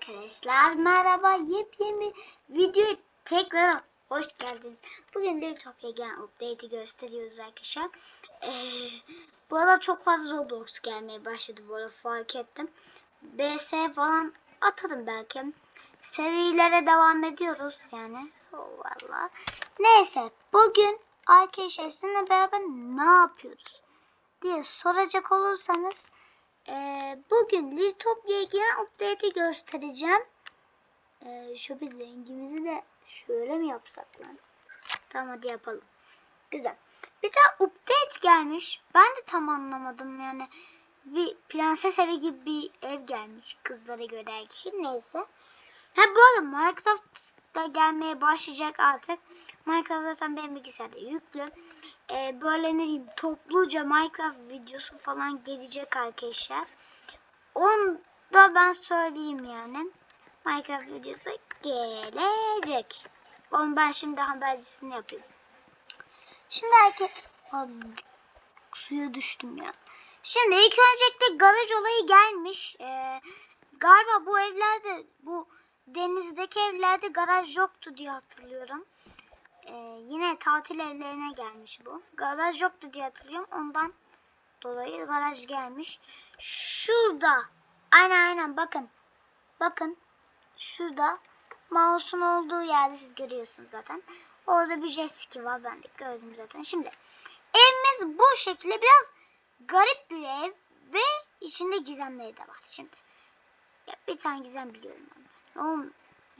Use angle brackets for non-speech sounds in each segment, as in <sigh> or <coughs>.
Arkadaşlar merhaba yepyeni video tekrar hoş geldiniz. Bugün Littopia gelen update'i gösteriyoruz arkadaşlar. Ee, bu arada çok fazla Roblox gelmeye başladı bu arada fark ettim. BS falan atarım belki. Serilere devam ediyoruz yani. Oh, Valla. Neyse bugün arkadaşlar sizinle beraber ne yapıyoruz diye soracak olursanız ee, bugün Litopia'ya giren update'i göstereceğim. Ee, şu bir rengimizi de şöyle mi yapsak lan? Tamam hadi yapalım. Güzel. Bir de update gelmiş. Ben de tam anlamadım yani. Bir prenses evi gibi bir ev gelmiş kızlara göre erkeği. Neyse. Ha bu arada Microsoft da gelmeye başlayacak artık. Minecraft zaten benim bilgisayarda yüklü. Ee, böyle ne diyeyim topluca Minecraft videosu falan gelecek arkadaşlar. Onu da ben söyleyeyim yani. Minecraft videosu gelecek. Onu ben şimdi habercisini yapayım. Şimdi herkes... Suya düştüm ya. Şimdi ilk öncelikle garaj olayı gelmiş. Ee, galiba bu evlerde bu denizdeki evlerde garaj yoktu diye hatırlıyorum. Ee, yine tatil evlerine gelmiş bu. Garaj yoktu diye hatırlıyorum. Ondan dolayı garaj gelmiş. Şurada. Aynen aynen bakın. Bakın. Şurada. Mouse'un olduğu yerde siz görüyorsunuz zaten. Orada bir jet ski var. Ben de gördüm zaten. Şimdi evimiz bu şekilde biraz garip bir ev ve içinde gizemleri de var. Şimdi bir tane gizem biliyorum ben. Oğlum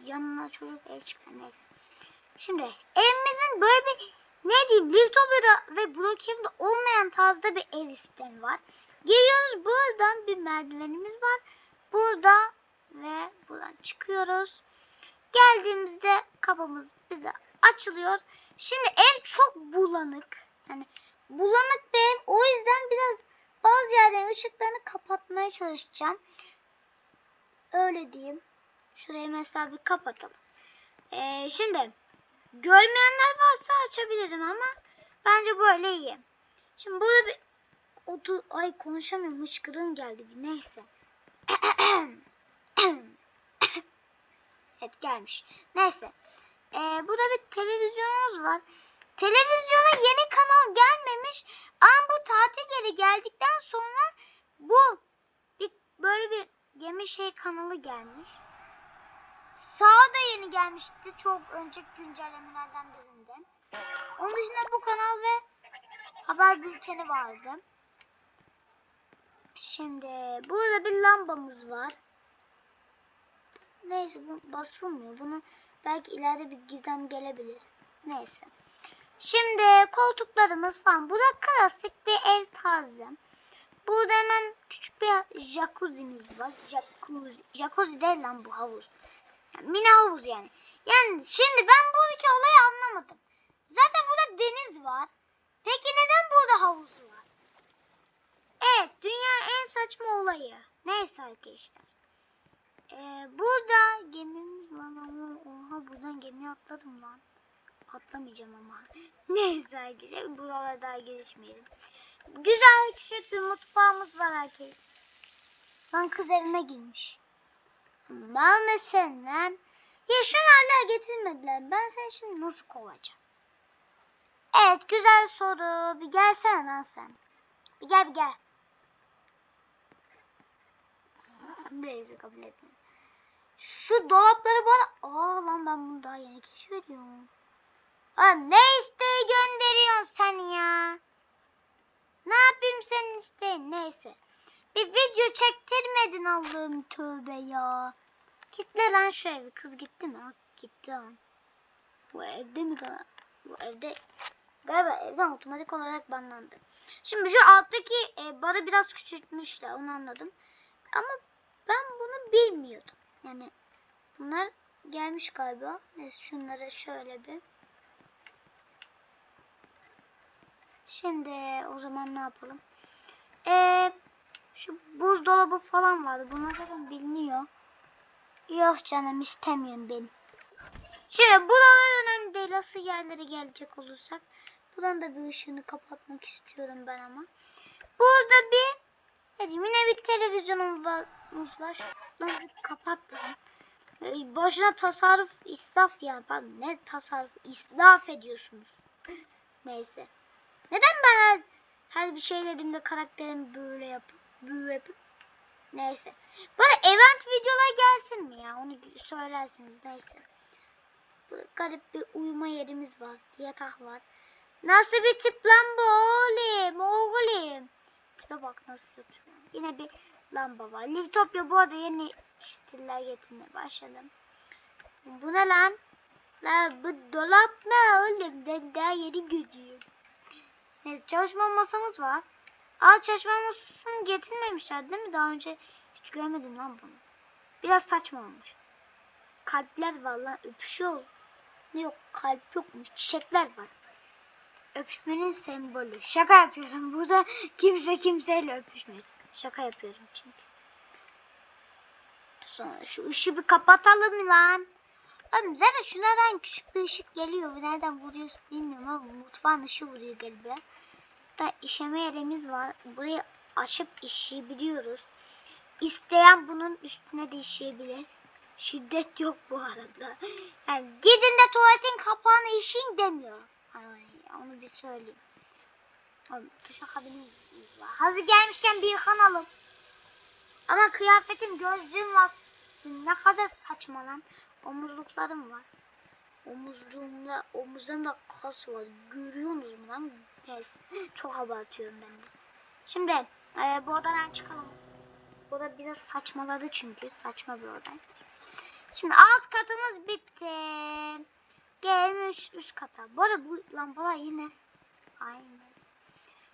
yanına çocuk ev çıkar neyse. Şimdi evimizin böyle bir ne diyeyim Liftopya'da ve Brookhaven'da olmayan tarzda bir ev sistemi var. Geliyoruz buradan bir merdivenimiz var. Burada ve buradan çıkıyoruz. Geldiğimizde kapımız bize açılıyor. Şimdi ev çok bulanık. Yani bulanık bir ev. O yüzden biraz bazı yerlerin ışıklarını kapatmaya çalışacağım. Öyle diyeyim. Şurayı mesela bir kapatalım. Ee, şimdi görmeyenler varsa açabilirim ama bence böyle iyi. Şimdi burada bir otu ay konuşamıyorum hıçkırığım geldi bir neyse. <coughs> evet gelmiş. Neyse. Ee, burada bir televizyonumuz var. Televizyona yeni kanal gelmemiş. Ama bu tatil yeri geldikten sonra bu bir, böyle bir gemi şey kanalı gelmiş. Sağ da yeni gelmişti çok önceki güncellemelerden birinde. Onun dışında bu kanal ve haber bülteni vardı. Şimdi burada bir lambamız var. Neyse bu basılmıyor. Bunu belki ileride bir gizem gelebilir. Neyse. Şimdi koltuklarımız falan. Bu da klasik bir ev tarzı. Burada hemen küçük bir jacuzzi'miz var. Jacuzzi. Jacuzzi değil lan bu havuz. Mini havuz yani. Yani şimdi ben buradaki olayı anlamadım. Zaten burada deniz var. Peki neden burada havuz var? Evet dünya en saçma olayı. Neyse arkadaşlar. Ee, burada gemimiz var ama oha buradan gemiye atladım lan. Atlamayacağım ama. <laughs> Neyse arkadaşlar buralara daha gelişmeyelim. Güzel küçük bir mutfağımız var arkadaşlar. Lan kız evime girmiş. Mal mısın lan? Ya hala getirmediler. Ben seni şimdi nasıl kovacağım? Evet güzel soru. Bir gelsene lan sen. Bir gel bir gel. Neyse kabul etmiyorum. Şu dolapları bana... Aa lan ben bunu daha yeni keşfediyorum. Lan ne isteği gönderiyorsun sen ya? Ne yapayım senin isteğin? Neyse. Bir video çektirmedin Allah'ım tövbe ya. Kitle lan şu evi. Kız gitti mi? Ha, gitti lan. Bu evde mi kalan? Bu evde galiba evden otomatik olarak banlandı. Şimdi şu alttaki e, barı biraz küçültmüşler onu anladım. Ama ben bunu bilmiyordum. Yani bunlar gelmiş galiba. Neyse şunları şöyle bir. Şimdi o zaman ne yapalım? Eee şu buzdolabı falan vardı. Bunlar zaten biliniyor. Yok canım istemiyorum ben. Şimdi buralar önemli değil. Asıl yerlere gelecek olursak. Buradan da bir ışığını kapatmak istiyorum ben ama. Burada bir Evet yine bir televizyonumuz var. Şunları kapat lan. Ee, Boşuna tasarruf israf ya. Bak ne tasarruf israf ediyorsunuz. <laughs> Neyse. Neden ben her, her bir şey dediğimde karakterimi böyle yapıp böyle yapıp Neyse. Bana event videolar gelsin mi ya? Onu söylersiniz. Neyse. Burada garip bir uyuma yerimiz var. Yatak var. Nasıl bir tip lan bu oğlum? Oğlum. Tipe bak nasıl yatıyor. Yine bir lamba var. Livtopya bu arada yeni stiller getirmeye başladım. Bu ne lan? Lan bu dolap ne oğlum? Ben daha yeni görüyorum. Neyse çalışma masamız var. Aa masasını getirmemişler değil mi? Daha önce hiç görmedim lan bunu. Biraz saçma olmuş. Kalpler var lan öpüşüyor. Yok kalp yokmuş çiçekler var. Öpüşmenin sembolü. Şaka yapıyorum. Burada kimse kimseyle öpüşmez. Şaka yapıyorum çünkü. Sonra şu ışığı bir kapatalım lan. Oğlum zaten şunlardan küçük bir ışık geliyor. Nereden vuruyoruz bilmiyorum ama mutfağın ışığı vuruyor galiba. Da işeme yerimiz var. Burayı açıp işleyebiliyoruz. İsteyen bunun üstüne de işleyebilir. Şiddet yok bu arada. Yani gidin de tuvaletin kapağını işeyin demiyorum. Ay, onu bir söyleyeyim. Duşa kabinimiz var. Hazır gelmişken bir yıkanalım. Ama kıyafetim gözlüğüm var. Ne kadar saçma lan. Omuzluklarım var. Omuzluğumda, omuzlarımda kas var. Görüyorsunuz mu lan? Pes. <gasps> Çok abartıyorum ben de. Şimdi e, bu odadan çıkalım. Bu oda biraz saçmaladı çünkü. Saçma bir oda. Şimdi alt katımız bitti. Gelmiş üst kata. Bu arada bu lambalar yine aynı.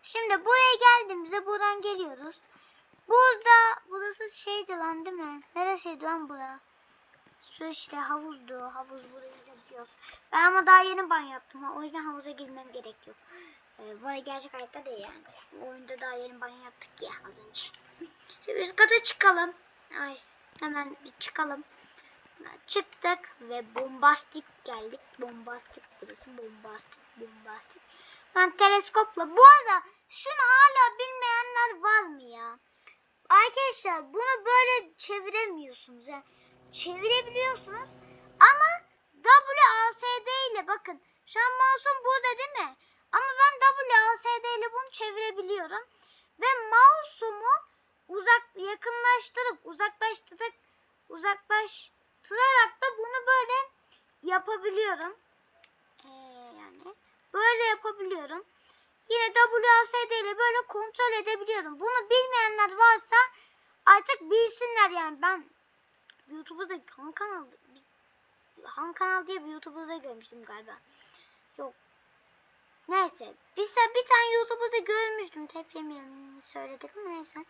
Şimdi buraya geldiğimizde buradan geliyoruz. Burada burası şeydi lan değil mi? Neresiydi lan bura? Su işte havuzdu. Havuz buraya yapıyoruz. Ben ama daha yeni banyo yaptım. O yüzden havuza girmem gerek yok. Ee, buraya gerçek hayatta değil yani. Oyunda daha yeni banyo yaptık ya az önce. <laughs> Şimdi üst kata çıkalım. Ay hemen bir çıkalım. Çıktık ve bombastik geldik. Bombastik burası bombastik bombastik. Ben teleskopla. Bu arada şunu hala bilmeyenler var mı ya? Arkadaşlar bunu böyle çeviremiyorsunuz. Yani çevirebiliyorsunuz ama WASD ile bakın şu an mouse'um burada değil mi? Ama ben WASD ile bunu çevirebiliyorum. Ve mouse'umu uzak yakınlaştırıp uzaklaştırıp uzaklaştırarak da bunu böyle yapabiliyorum. Ee, yani böyle yapabiliyorum. Yine WASD ile böyle kontrol edebiliyorum. Bunu bilmeyenler varsa artık bilsinler yani ben YouTube'da Han kanal Han kanal diye bir YouTube'da görmüştüm galiba. Neyse. Bir, bir tane YouTube'da görmüştüm. Tepkimi söyledik ama neyse.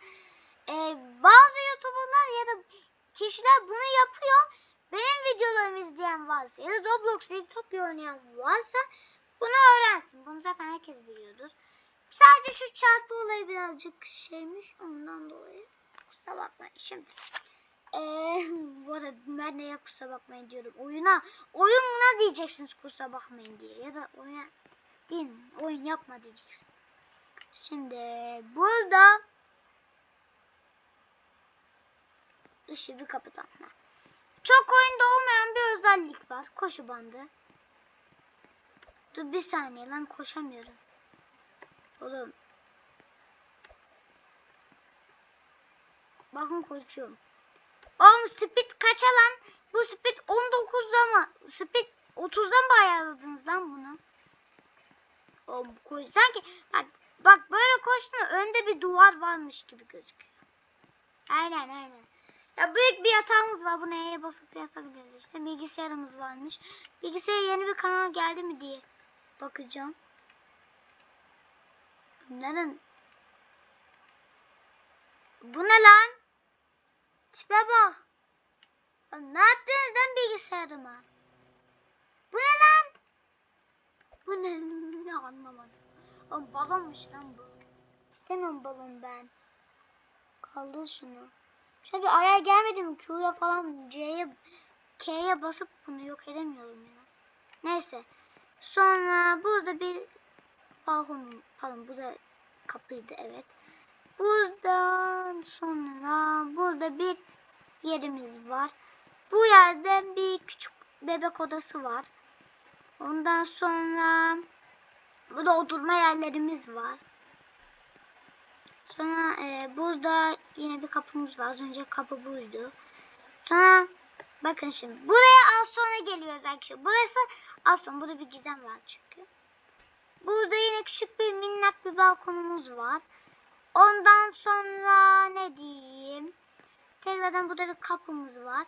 Ee, bazı YouTuber'lar ya da kişiler bunu yapıyor. Benim videolarımı izleyen varsa ya da Roblox Liftopia oynayan varsa bunu öğrensin. Bunu zaten herkes biliyordur. Sadece şu çarpı olayı birazcık şeymiş. Ondan dolayı kusura bakmayın. Şimdi ee, <laughs> bu arada ben de kusura bakmayın diyorum. Oyuna oyununa diyeceksiniz kusura bakmayın diye. Ya da oyuna değil mi? Oyun yapma diyeceksiniz. Şimdi burada ışığı kapatalım. Çok oyunda olmayan bir özellik var. Koşu bandı. Dur bir saniye lan koşamıyorum. Oğlum. Bakın koşuyorum. Oğlum speed kaça lan? Bu speed 19'da mı? Speed 30'da mı ayarladınız lan bunu? Sanki bak, bak böyle koştum önde bir duvar varmış gibi gözüküyor. Aynen aynen. Ya büyük bir yatağımız var. Buna E'ye basıp yatabiliriz işte. Bilgisayarımız varmış. Bilgisayara yeni bir kanal geldi mi diye bakacağım. Bunların Bu ne lan? Tipe bak. Ne yaptınız lan bilgisayarıma? Bu ne lan? Bu ne? ne anlamadım. O balonmuş lan bu. İstemiyorum balon ben. Kaldır şunu. Şöyle bir araya gelmedim Q'ya falan C'ye K'ye basıp bunu yok edemiyorum ya. Neyse. Sonra burada bir balkon pardon bu da kapıydı evet. Buradan sonra burada bir yerimiz var. Bu yerde bir küçük bebek odası var. Ondan sonra burada oturma yerlerimiz var. Sonra e, burada yine bir kapımız var. Az önce kapı buydu. Sonra bakın şimdi buraya az sonra geliyoruz arkadaşlar. Burası az sonra. Burada bir gizem var çünkü. Burada yine küçük bir minnak bir balkonumuz var. Ondan sonra ne diyeyim? Tekrardan burada bir kapımız var.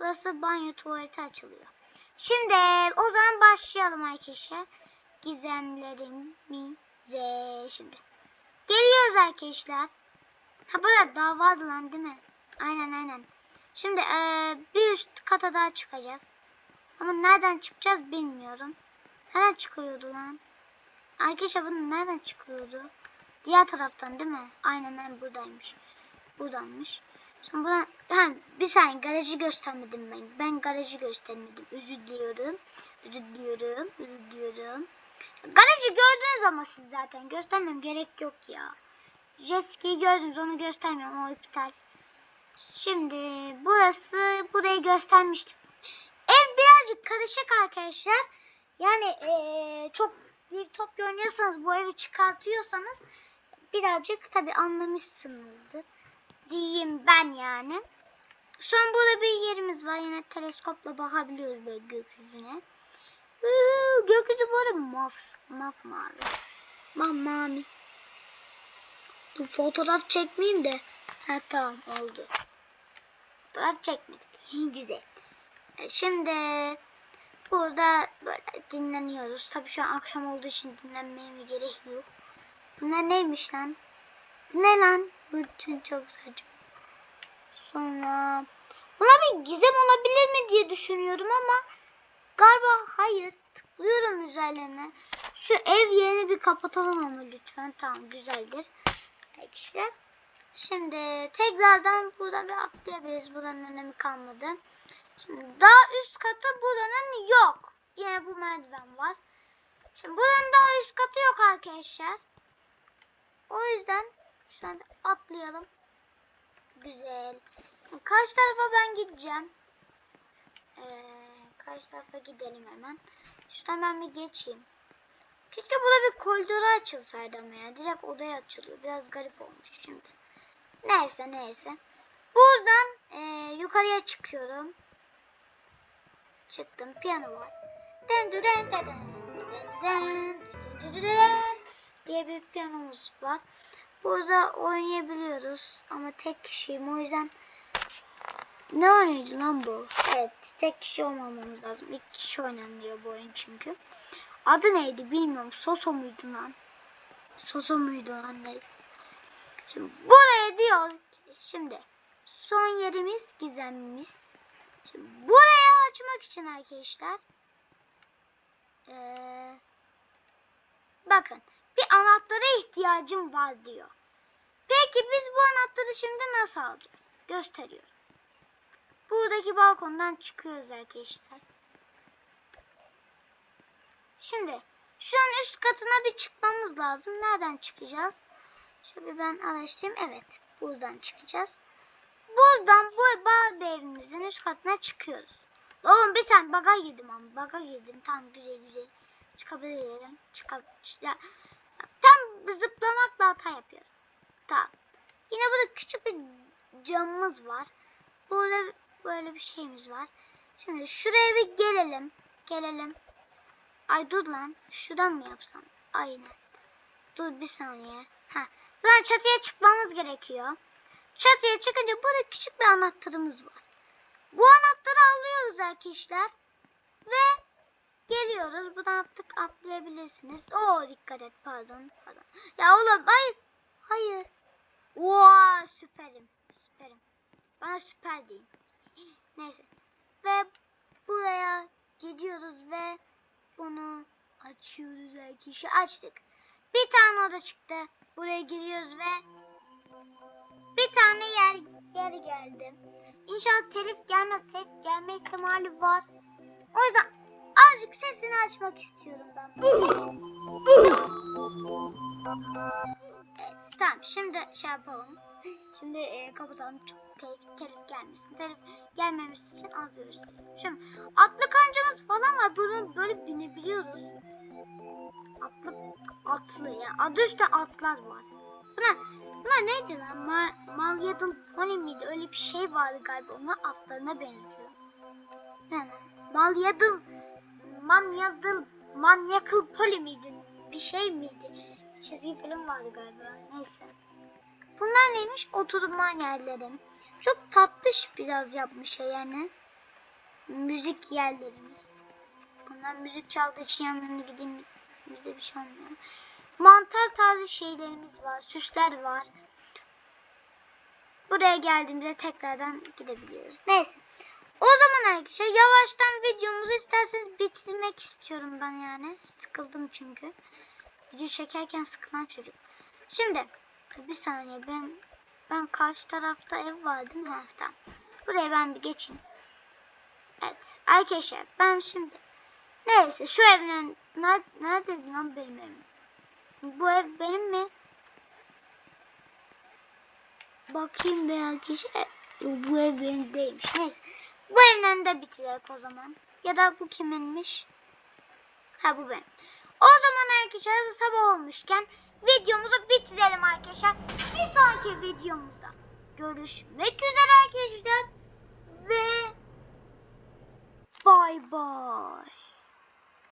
Burası banyo tuvaleti açılıyor. Şimdi o zaman başlayalım arkadaşlar. Gizemlerimize şimdi. Geliyoruz arkadaşlar. Ha burada daha vardı lan değil mi? Aynen aynen. Şimdi eee, bir üst kata daha çıkacağız. Ama nereden çıkacağız bilmiyorum. Nereden çıkıyordu lan? Arkadaşlar bunu nereden çıkıyordu? Diğer taraftan değil mi? Aynen aynen buradaymış. Buradanmış. Şimdi buradan... Ha, bir saniye garajı göstermedim ben. Ben garajı göstermedim. Özür diliyorum. Özür diliyorum. Özür diliyorum. Garajı gördünüz ama siz zaten. Göstermem gerek yok ya. Jessica'yı gördünüz onu göstermiyorum. O iptal. Şimdi burası burayı göstermiştim. Ev birazcık karışık arkadaşlar. Yani eee, çok bir top oynuyorsanız bu evi çıkartıyorsanız birazcık tabi anlamışsınızdır. Diyeyim ben yani. An burada bir yerimiz var. Yine teleskopla bakabiliyoruz böyle gökyüzüne. Huu, gökyüzü böyle maf, maf mavi. Maf mavi. Dur fotoğraf çekmeyeyim de. Ha tamam oldu. Fotoğraf çekmedik. <laughs> Güzel. E, Şimdi burada böyle dinleniyoruz. Tabii şu an akşam olduğu için dinlenmeye mi gerek yok. Bunlar neymiş lan? Bu ne lan? İçin çok saçma. Sonra buna bir gizem olabilir mi diye düşünüyorum ama galiba hayır. Tıklıyorum üzerlerine. Şu ev yerini bir kapatalım ama lütfen. Tamam güzeldir. Arkadaşlar. Şimdi tekrardan buradan bir atlayabiliriz. Buranın önemi kalmadı. Şimdi daha üst katı buranın yok. Yine bu merdiven var. Şimdi buranın daha üst katı yok arkadaşlar. O yüzden Şuradan atlayalım. Güzel. Kaç tarafa ben gideceğim? Ee, kaç tarafa gidelim hemen. Şuradan ben bir geçeyim. Keşke burada bir koridora açılsaydı ama ya. Direkt odaya açılıyor. Biraz garip olmuş şimdi. Neyse neyse. Buradan e, yukarıya çıkıyorum. Çıktım. Piyano var. Den den den den den den den diye bir piyanomuz var. Burada oynayabiliyoruz ama tek kişiyim o yüzden ne oynuyordu lan bu? Evet tek kişi olmamamız lazım. İki kişi oynanıyor bu oyun çünkü. Adı neydi bilmiyorum. Soso muydu lan? Soso muydu lan neyse. Şimdi buraya diyor ki şimdi son yerimiz gizemimiz. Şimdi buraya açmak için arkadaşlar ee, bakın bir anahtara ihtiyacım var diyor. Peki biz bu anahtarı şimdi nasıl alacağız? Gösteriyorum. Buradaki balkondan çıkıyoruz arkadaşlar. Şimdi şu an üst katına bir çıkmamız lazım. Nereden çıkacağız? Şöyle ben araştırayım. Evet. Buradan çıkacağız. Buradan bu Barbie evimizin üst katına çıkıyoruz. Oğlum bir tane baga girdim ama. Baga girdim. Tamam güzel güzel. Çıkabilirim. Çıkab ya, tam zıplamakla hata yapıyorum. Tamam. Yine burada küçük bir camımız var. Burada böyle bir şeyimiz var. Şimdi şuraya bir gelelim. Gelelim. Ay dur lan. Şuradan mı yapsam? Aynen. Dur bir saniye. Ha. Buradan çatıya çıkmamız gerekiyor. Çatıya çıkınca burada küçük bir anahtarımız var. Bu anahtarı alıyoruz arkadaşlar. Ve geliyoruz. Buradan attık atlayabilirsiniz. Oo dikkat et pardon. pardon. Ya oğlum hayır. Hayır. Oha süperim. Süperim. Bana süper deyin. Neyse. Ve buraya gidiyoruz ve bunu açıyoruz arkadaşlar. Açtık. Bir tane oda çıktı. Buraya giriyoruz ve bir tane yer yer geldi. İnşallah telif gelmez. Telif gelme ihtimali var. O yüzden azıcık sesini açmak istiyorum ben. <laughs> Tamam şimdi şey yapalım. Şimdi e, kapatalım çok telif, telif gelmesin. Telif gelmemesi için az gösterelim. Şimdi atlı kancamız falan var. Bunu böyle binebiliyoruz. Atlı atlı ya. Adı üstte atlar var. Buna, buna neydi lan? Ma, Malyadıl pony miydi? Öyle bir şey vardı galiba. Onun atlarına benziyor. Malyadıl Manyadıl Manyakıl poli miydi? Bir şey miydi? Çizgi film vardı galiba. Neyse. Bunlar neymiş? Oturma yerleri. Çok tatlış biraz yapmış ya yani. Müzik yerlerimiz. Bunlar müzik çaldığı için yanlarına gideyim. Bizde bir şey olmuyor. Mantar tarzı şeylerimiz var. Süsler var. Buraya geldiğimizde tekrardan gidebiliyoruz. Neyse. O zaman arkadaşlar yavaştan videomuzu isterseniz bitirmek istiyorum ben yani. Sıkıldım çünkü. Video çekerken sıkılan çocuk. Şimdi bir saniye ben ben karşı tarafta ev var değil mi? Ha. Buraya ben bir geçeyim. Evet arkadaşlar ben şimdi neyse şu evin nerede, nerede lan benim evim? Bu ev benim mi? Bakayım be arkadaşlar. Bu ev benim değilmiş. Neyse. Bu evin önünde bitirelim o zaman. Ya da bu kiminmiş? Ha bu benim. O zaman arkadaşlar sabah olmuşken videomuzu bitirelim arkadaşlar. Bir sonraki videomuzda görüşmek üzere arkadaşlar. Ve bay bay.